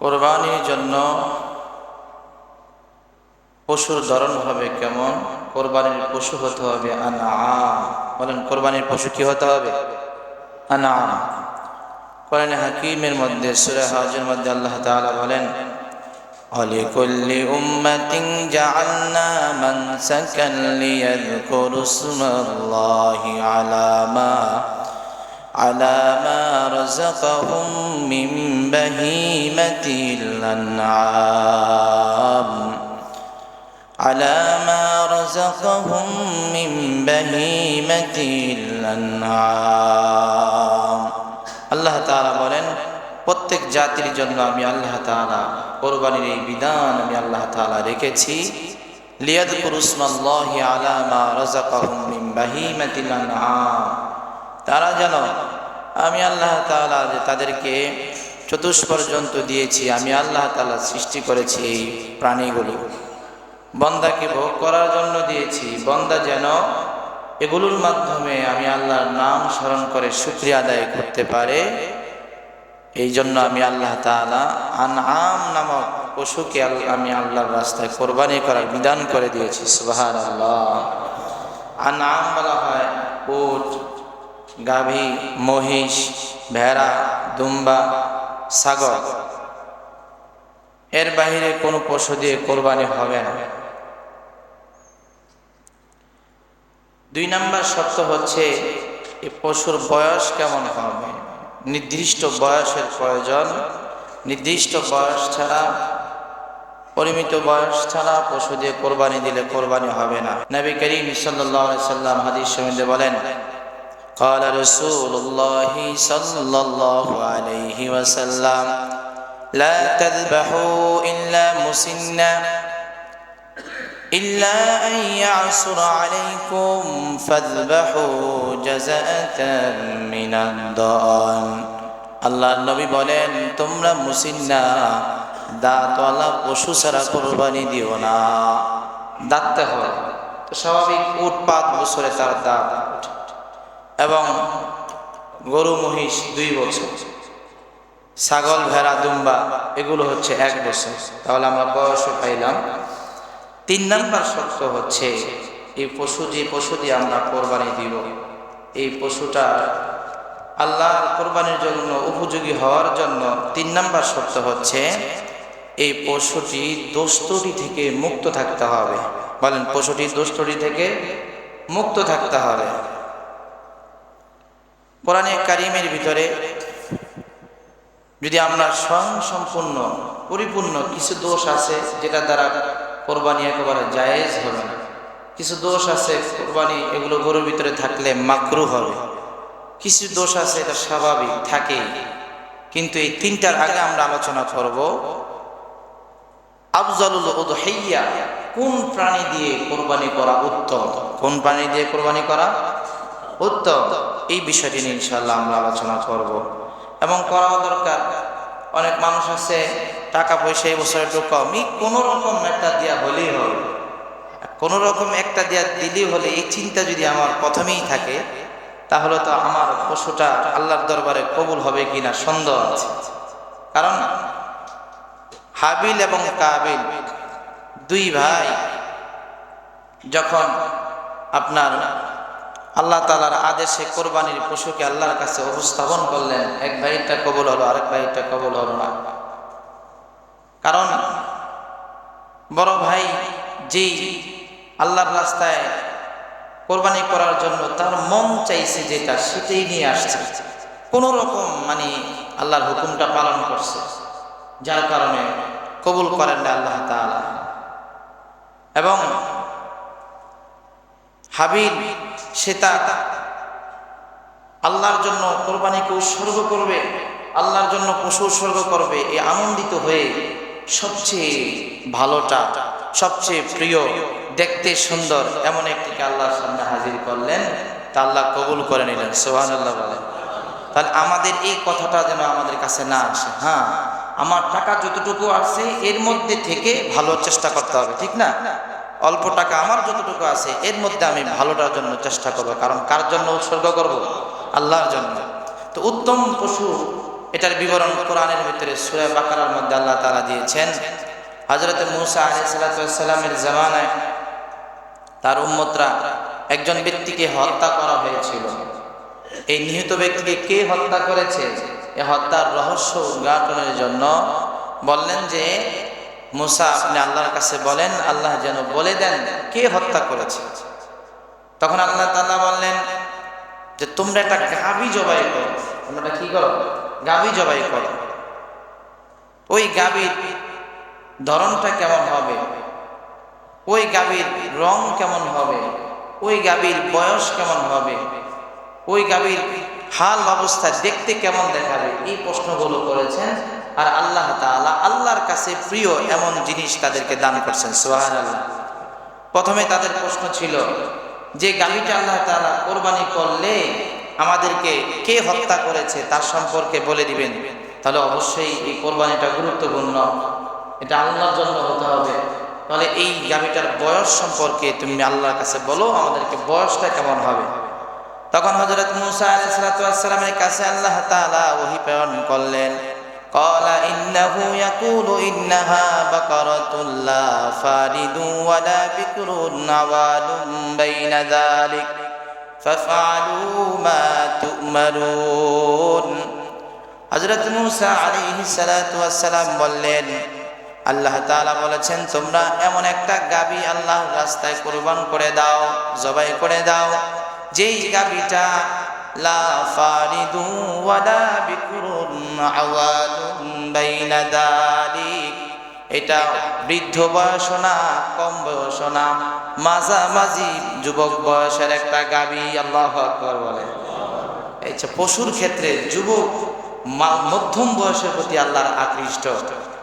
কোরবানির জন্য পশুর ধরন হবে কেমন কোরবানির পশু হতে হবে আনাম বলেন কোরবানির পশু কি হতে হবে আনাম কোরআন হাকিমের মধ্যে সুরে হাজের মধ্যে আল্লাহ তাআলা বলেন ولكل أمة جعلنا منسكا ليذكروا اسم الله على ما على ما رزقهم من بهيمة الأنعام على ما رزقهم من بهيمة الأنعام আল্লাহ তাআলা বলেন প্রত্যেক জাতির জন্য আমি আল্লাহ তাআলা কোরবানির এই বিধান আমি আল্লাহ তাআলা রেখেছি লিয়াদকুরু ইসমাল্লাহি আলা মা রাযাকাহুম মিন বাহিমাতিল আনআম তারা যেন আমি আল্লাহ তাআলা যে তাদেরকে চতুষ পর্যন্ত দিয়েছি, আমি আল্লাহ তাআলা সৃষ্টি করেছি এই প্রাণীগুলো। বন্দাকে ভোগ করার জন্য দিয়েছি, বন্দা যেন এগুলোর মাধ্যমে আমি আল্লাহর নাম স্মরণ করে শুক্রিয়া আদায় করতে পারে। এই জন্য আমি আল্লাহ তাআলা আনআম নামক পশুকে আমি আল্লাহর রাস্তায় কোরবানি করার বিধান করে দিয়েছি সুবাহান আল্লাহ আনআম বলা হয় উট গাভী, মহিষ, ভেড়া, দুম্বা, ছাগল। এর বাহিরে কোনো পশু দিয়ে কোরবানি হবে না। দুই নাম্বার শর্ত হচ্ছে এই পশুর বয়স কেমন হবে? নির্দিষ্ট বয়সের প্রয়োজন। নির্দিষ্ট বয়স ছাড়া, পরিমিত বয়স ছাড়া পশু দিয়ে কোরবানি দিলে কোরবানি হবে না। নবী করিম আলাইহি সাল্লাম হাদিস বলেন قال رسول الله صلى الله عليه وسلم لا تذبحوا إلا مسنا إلا أن يعصر عليكم فاذبحوا جزاء من الضأن আল্লাহ নবী বলেন তোমরা মুসিন্না দাঁতওয়ালা পশু ছাড়া কোরবানি দিও না দাঁততে হয় তো স্বাভাবিক উট পাঁচ বছরে তার দাঁত ওঠে। এবং গরু, মহিষ দুই বছর। ছাগল, ভেড়া, দুম্বা, এগুলো হচ্ছে এক বছর। তাহলে আমরা বয়সও পাইলাম। তিন নাম্বার শর্ত হচ্ছে, এই পশু যে পশু দিয়ে আমরা কোরবানি দিব, এই পশুটা আল্লাহর কোরবানির জন্য উপযোগী হওয়ার জন্য তিন নাম্বার শর্ত হচ্ছে, এই পশুটি দোস্তরি থেকে মুক্ত থাকতে হবে। বলেন, পশুটি দোস্তরি থেকে মুক্ত থাকতে হবে। কোরআনে কারিমের ভিতরে যদি আমরা স্বয়ং সম্পূর্ণ পরিপূর্ণ কিছু দোষ আছে যেটা দ্বারা কোরবানি একেবারে জায়েজ হবে না। কিছু দোষ আছে কোরবানি এগুলো গরুর ভিতরে থাকলে মাকরু হবে। কিছু দোষ আছে এটা স্বাভাবিক, থাকে। কিন্তু এই তিনটার আগে আমরা আলোচনা করব, আফজালুল উদহিয়া কোন প্রাণী দিয়ে কোরবানি করা উত্তম? কোন প্রাণী দিয়ে কোরবানি করা উত্তম। এই বিষয়টি নিয়ে ইনশাল্লাহ আমরা আলোচনা করব। এবং করাও দরকার, অনেক মানুষ আছে, টাকা পয়সা এই বছর একটু কমই কোনো রকম একটা দিয়া হলেই হবে। কোনো রকম একটা দিয়া দিলেই হলে এই চিন্তা যদি আমার প্রথমেই থাকে, তাহলে তো আমার পশুটা আল্লাহর দরবারে কবুল হবে কিনা সন্দেহ আছে। কারণ হাবিল এবং কাবিল দুই ভাই, যখন আপনার আল্লাহ তালার আদেশে কোরবানির পশুকে আল্লাহর কাছে উপস্থাপন করলেন। এক ভাইটা কবুল হলো, আরেক ভাইটা কবুল হলো না। কারণ বড় ভাই যেই আল্লাহর রাস্তায় কোরবানি করার জন্য তার মন চাইছে যেটা, সেটাই নিয়ে আসছে। কোনো রকম মানে আল্লাহর হুকুমটা পালন করছে। যার কারণে কবুল করেন না আল্লাহ এবং হাবিল তা আল্লাহর জন্য কোরবানিকে উৎসর্গ করবে, আল্লাহর জন্য পশু উৎসর্গ করবে এ আনন্দিত হয়ে সবচেয়ে ভালোটা, সবচেয়ে প্রিয়, দেখতে সুন্দর এমন একটিকে আল্লাহর সামনে হাজির করলেন, তা আল্লাহ কবুল করে নিলেন সোহান আল্লাহ বলেন তাহলে আমাদের এই কথাটা যেন আমাদের কাছে না আসে হ্যাঁ? আমার টাকা যতটুকু আছে, এর মধ্যে থেকে ভালো চেষ্টা করতে হবে, ঠিক না? অল্প টাকা আমার যতটুকু আছে, এর মধ্যে আমি ভালোটার জন্য চেষ্টা করব। কারণ কার জন্য উৎসর্গ করব? আল্লাহর জন্য। তো উত্তম পশু, এটার বিবরণ কোরআনের ভিতরে সুরে বাকারার মধ্যে আল্লাহ তালা দিয়েছেন। হজরত মুসা আলি জামানায় তার উম্মতরা একজন ব্যক্তিকে হত্যা করা হয়েছিল। এই নিহত ব্যক্তিকে কে হত্যা করেছে? এ হত্যার রহস্য উদ্ঘাটনের জন্য বললেন যে মুসা আপনি আল্লাহর কাছে বলেন, আল্লাহ যেন বলে দেন কে হত্যা করেছে। তখন আল্লাহ তাল্লাহ বললেন যে, তোমরা একটা গাভী জবাই করো। তোমরা কি করো? গাভী জবাই করো। ওই গাভীর ধরনটা কেমন হবে? ওই গাভীর রং কেমন হবে? ওই গাভীর বয়স কেমন হবে? ওই গাভীর হাল অবস্থা দেখতে কেমন দেখাবে? এই প্রশ্নগুলো করেছেন আর আল্লাহ তাআলা আল্লাহর কাছে প্রিয় এমন জিনিস তাদেরকে দান করছেন সোহান আল্লাহ প্রথমে তাদের প্রশ্ন ছিল, যে গাভীটা আল্লাহ তালা কোরবানি করলে আমাদেরকে কে হত্যা করেছে তার সম্পর্কে বলে দিবেন। তাহলে অবশ্যই এই কোরবানিটা গুরুত্বপূর্ণ। এটা আল্লাহর জন্য হতে হবে। তাহলে এই গাভীটার বয়স সম্পর্কে তুমি আল্লাহর কাছে বলো, আমাদেরকে বয়সটা কেমন হবে। তখন হজরত মুসা আলাইসালামের কাছে আল্লাহ তাআলা ওহি প্রেরণ করলেন قال إنه يقول إنها بقرة لا فارد ولا بكر عوال بين ذلك فافعلوا ما تؤمرون হজরত মুসা আলাইহিস সালাতু ওয়াসসালাম বললেন আল্লাহ তাআলা বলেছেন তোমরা এমন একটা গাবি আল্লাহ রাস্তায় কুরবান করে দাও জবাই করে দাও যেই গাবিটা লা ফারিদু ওয়ালা বিকরুন আওয়ালুন বাইনা দালিক। এটা বৃদ্ধ বয়স না কম বয়স না। মাঝামাঝি যুবক বয়সের একটা গাবি, আল্লাহ আকবার বলে। যে পশুর ক্ষেত্রে যুবক মধ্যম বয়সের প্রতি আল্লাহর আকৃষ্ট।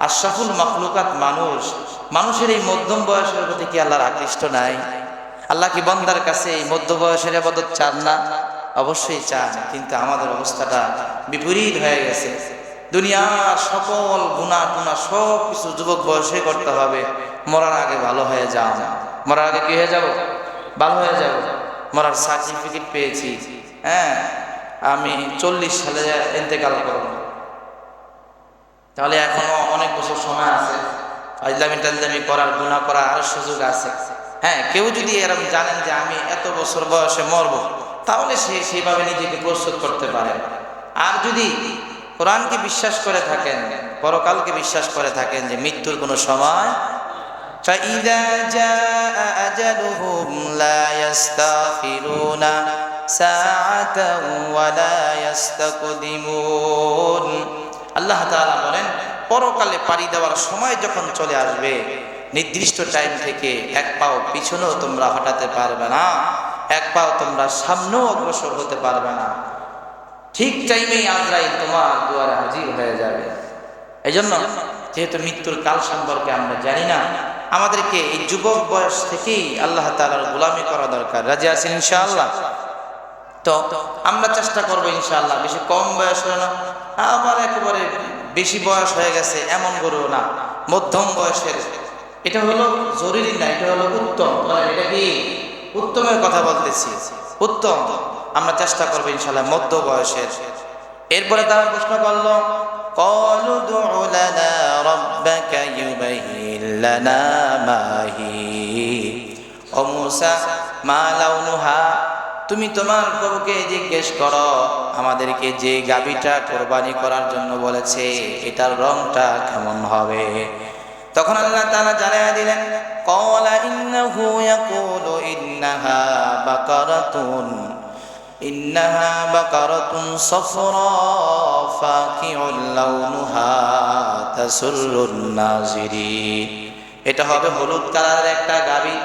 আর সফল মখলুকাত মানুষ, মানুষের এই মধ্যম বয়সের প্রতি কি আল্লাহর আকৃষ্ট নাই? আল্লাহ কি বন্দার কাছে এই মধ্য বয়সের আবাদত চান না? অবশ্যই চান, কিন্তু আমাদের অবস্থাটা বিপরীত হয়ে গেছে। দুনিয়ার সকল গুণা টুনা সব কিছু যুবক বয়সে করতে হবে। মরার আগে ভালো হয়ে যাও। মরার আগে কি হয়ে যাব? ভালো হয়ে যাব। মরার সার্টিফিকেট পেয়েছি। হ্যাঁ আমি চল্লিশ সালে ইন্তেকাল করব। তাহলে এখনও অনেক বছর সময় আছে। আজলামি টাজলামি করার গুণা করার আরও সুযোগ আছে। হ্যাঁ কেউ যদি এরকম জানেন যে আমি এত বছর বয়সে মরব তাহলে সে সেইভাবে নিজেকে প্রস্তুত করতে পারে আর যদি কোরআনকে বিশ্বাস করে থাকেন পরকালকে বিশ্বাস করে থাকেন যে মৃত্যুর কোনো সময় فإذا جاء أجلهم لا يستغفرون ساعة ولا يستقدمون আল্লাহ তাআলা বলেন পরকালে পাড়ি দেওয়ার সময় যখন চলে আসবে নির্দিষ্ট টাইম থেকে এক পাও পিছনেও তোমরা হটাতে পারবে না এক পাও তোমরা সামনেও অগ্রসর হতে পারবে না। ঠিক টাইমেই আজরাইল তোমার দুয়ারে হাজির হয়ে যাবে। এই জন্য যেহেতু মৃত্যুর কাল সম্পর্কে আমরা জানি না, আমাদেরকে এই যুবক বয়স থেকেই আল্লাহ তালার গোলামি করা দরকার। রাজি আছেন ইনশাআল্লাহ? তো আমরা চেষ্টা করব ইনশাআল্লাহ, বেশি কম বয়স হলো না। আবার একেবারে বেশি বয়স হয়ে গেছে, এমন গরু না, মধ্যম বয়সের। এটা হলো জরুরি না, এটা হলো উত্তম। এটা কি? উত্তমের কথা বলতেছি উত্তম আমরা চেষ্টা করবো ইনশাআল্লাহ মধ্য বয়সের এরপরে তারা প্রশ্ন করলো قالوا ادع لنا ربك يبين لنا ما هي ও মুসা মা লাউনুহা তুমি তোমার প্রভুকে জিজ্ঞেস করো আমাদেরকে যে গাবিটা কোরবানি করার জন্য বলেছে এটার রংটা কেমন হবে তখন আল্লাহ তাআলা জানায়া দিলেন قال إنه يقول إنها بقرة إنها بقرة صفراء فاقع لونها تسر الناظرين এটা হবে হলুদ কালারের একটা গাবি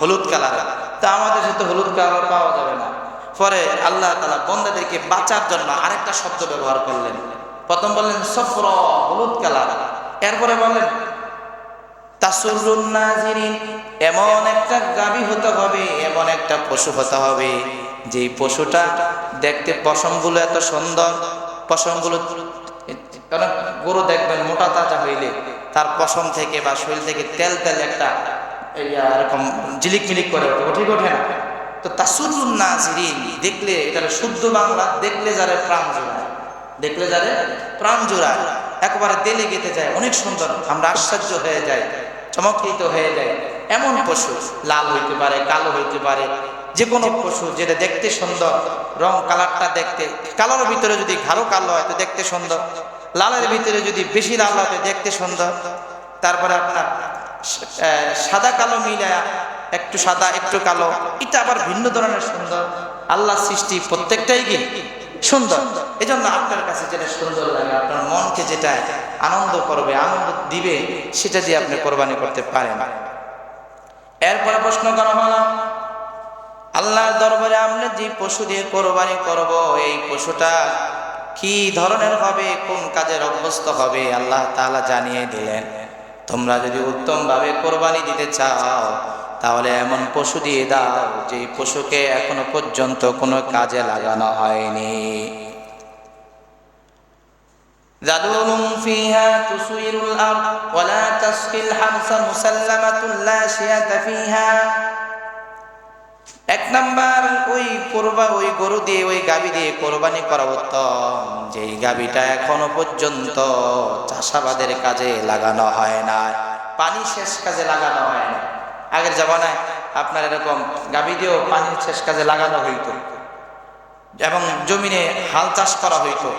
হলুদ কালার তা আমাদের সাথে হলুদ কালার পাওয়া যাবে না পরে আল্লাহ তালা বন্দাদেরকে বাঁচার জন্য আরেকটা শব্দ ব্যবহার করলেন প্রথম বললেন সফর হলুদ কালার এরপরে বললেন তাসুরুন নাজিরিন, এমন একটা গাবি হতে হবে, এমন একটা পশু হতে হবে। যে পশুটা দেখতে পশমগুলো এত সুন্দর, পশমগুলো কারণ গরু দেখবেন, মোটা তাজা হইলে, তার পশম থেকে বা শরীর থেকে তেল তেল একটা এরকম করে ওঠে দেখলে এটা শুদ্ধ বাংলা, দেখলে প্রাণ দেখলে যায়, অনেক সুন্দর, আমরা আশ্চর্য হয়ে যাই। চমৎকৃত হয়ে যায়। এমন পশু, লাল হইতে পারে, কালো হইতে পারে যে কোনো পশু যেটা দেখতে সুন্দর, রং, কালারটা দেখতে, কালোর ভিতরে যদি ঘাড়ো কালো হয় তো দেখতে সুন্দর, লালের ভিতরে যদি বেশি লাল হয় তো দেখতে সুন্দর। তারপরে আপনার সাদা কালো মিলায়া একটু সাদা, একটু কালো, এটা আবার ভিন্ন ধরনের সুন্দর। আল্লাহ সৃষ্টি প্রত্যেকটাই কি? সুন্দর। এই জন্য আপনার কাছে যেটা সুন্দর লাগে, আপনার মনকে যেটা আনন্দ করবে, আনন্দ দিবে, সেটা দিয়ে আপনি কোরবানি করতে পারেন। এরপরে প্রশ্ন করা হলো, আল্লাহর দরবারে আমরা যে পশু দিয়ে কোরবানি করব, এই পশুটা কি ধরনের হবে কোন কাজের অভ্যস্ত হবে, আল্লাহ তাআলা জানিয়ে দিলেন। তোমরা যদি উত্তমভাবে কোরবানি দিতে চাও তাহলে এমন পশু দিয়ে দাও যে পশুকে এখনো পর্যন্ত কোনো কাজে লাগানো হয়নি ذلول فيها تسير الأرض ولا تسقي الحرث مسلمة لا شية فيها এক নাম্বার ওই কোরবা ওই গরু দিয়ে ওই গাবি দিয়ে কোরবানি করা উত্তম যেই গাবিটা এখনো পর্যন্ত চাষাবাদের কাজে লাগানো হয় না পানি শেষ কাজে লাগানো হয় না আগের জামানায় আপনার এরকম গাভী দিয়েও পানির শেষ কাজে লাগানো হইতো। এবং জমিনে হাল চাষ করা হইতো।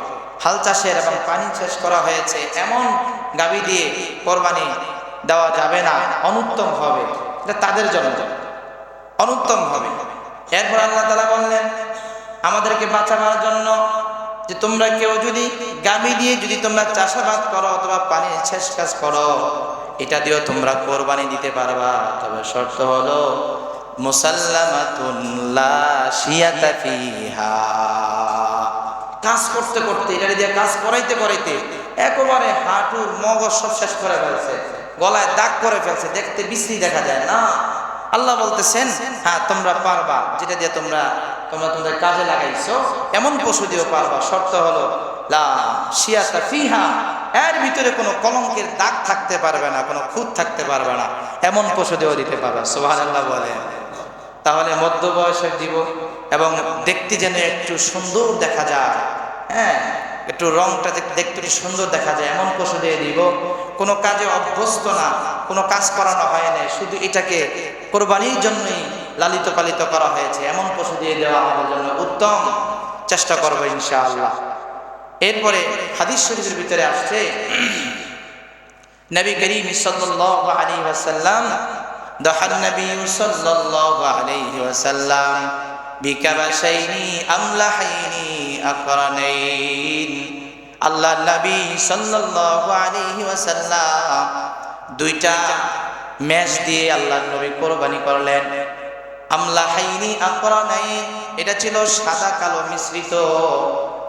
হাল চাষের এবং পানি শেষ করা হয়েছে এমন গাবি দিয়ে কোরবানি দেওয়া যাবে না, অনুত্তম হবে। এটা তাদের জন্য। অনুত্তম হবে। এরপর আল্লাহ তালা বললেন, আমাদেরকে বাঁচাবার জন্য যে তোমরা কেউ যদি গাবি দিয়ে যদি তোমরা চাষাবাদ করো অথবা পানির শেষ কাজ করো এটা দিয়েও তোমরা কোরবানি দিতে পারবা। তবে শর্ত হলো কাজ করতে করতে, এটা দিয়ে কাজ করাইতে করাইতে একেবারে হাঁটুর মগজ সব শেষ করে ফেলছে, গলায় দাগ করে ফেলছে, দেখতে বিশ্রী দেখা যায় না। আল্লাহ বলতেছেন হ্যাঁ তোমরা পারবা, যেটা দিয়ে তোমরা তোমরা তোমাদের কাজে লাগাইছো, এমন পশু দিয়েও পারবা। শর্ত হলো, লা শিয়াতা ফিহা। এর ভিতরে কোনো কলঙ্কের দাগ থাকতে পারবে না, কোনো খুঁত থাকতে পারবে না, এমন পশু দিয়েও দিতে পারবে। সুবহানাল্লাহ বলে। তাহলে মধ্য বয়সের দিব এবং দেখতে যেন একটু সুন্দর দেখা যায় হ্যাঁ? একটু রংটা দেখতে সুন্দর দেখা যায়, এমন পশু দিয়ে দিব, কোনো কাজে অভ্যস্ত না, কোনো কাজ করানো হয় না শুধু এটাকে কোরবানির জন্যই লালিত পালিত করা হয়েছে, এমন পশু দিয়ে দেওয়া আমাদের জন্য উত্তম চেষ্টা করব ইনশাআল্লাহ। এরপরে হাদিস শরীফের ভিতরে আসছে, নবী করিম সাল্লাল্লাহু আলাইহি ওয়াসাল্লাম, দহান নবী সাল্লাল্লাহু আলাইহি ওয়াসাল্লাম, বিকাবাশাইনি আমলাহাইনি আকরানাইন। আল্লাহ নবী সাল্লাল্লাহু আলাইহি ওয়াসাল্লাম দুইটা ম্যাচ দিয়ে আল্লাহ নবী কোরবানি করলেন। আমলাহাইনি আকরানাইন, এটা ছিল সাদা কালো মিশ্রিত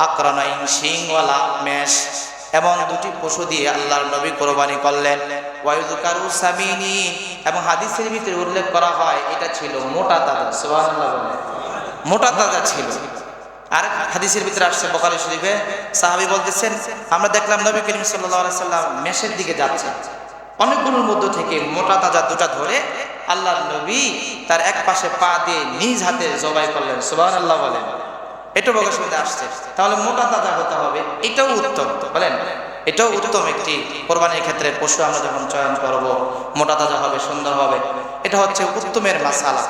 আকরানাইন সিংওয়ালা মেষ এবং দুটি পশু দিয়ে আল্লাহর নবী কোরবানি করলেন। ওয়াইদুকারু সামিনি এবং হাদিসের ভিতরে উল্লেখ করা হয়, এটা ছিল মোটা তাজা মোটা তাজা ছিল। আর হাদিসের ভিতরে আসছে বকারি শরীফে, সাহাবী বলতেছেন, আমরা দেখলাম নবী করিম আলাইহি সাল্লাম মেষের দিকে যাচ্ছেন অনেকগুলোর মধ্য থেকে মোটা তাজা দুটা ধরে আল্লাহ নবী তার এক পাশে পা দিয়ে নিজ হাতে জবাই করলেন সুবাহ আল্লাহ বলেন এটা বকের শুনতে আসছে। তাহলে মোটা তাজা হতে হবে। এটাও উত্তম। বলেন, এটাও উত্তম একটি কোরবানির ক্ষেত্রে পশু আমরা যখন চয়ন করব, মোটা তাজা হবে, সুন্দর হবে। এটা হচ্ছে উত্তমের মাসালা।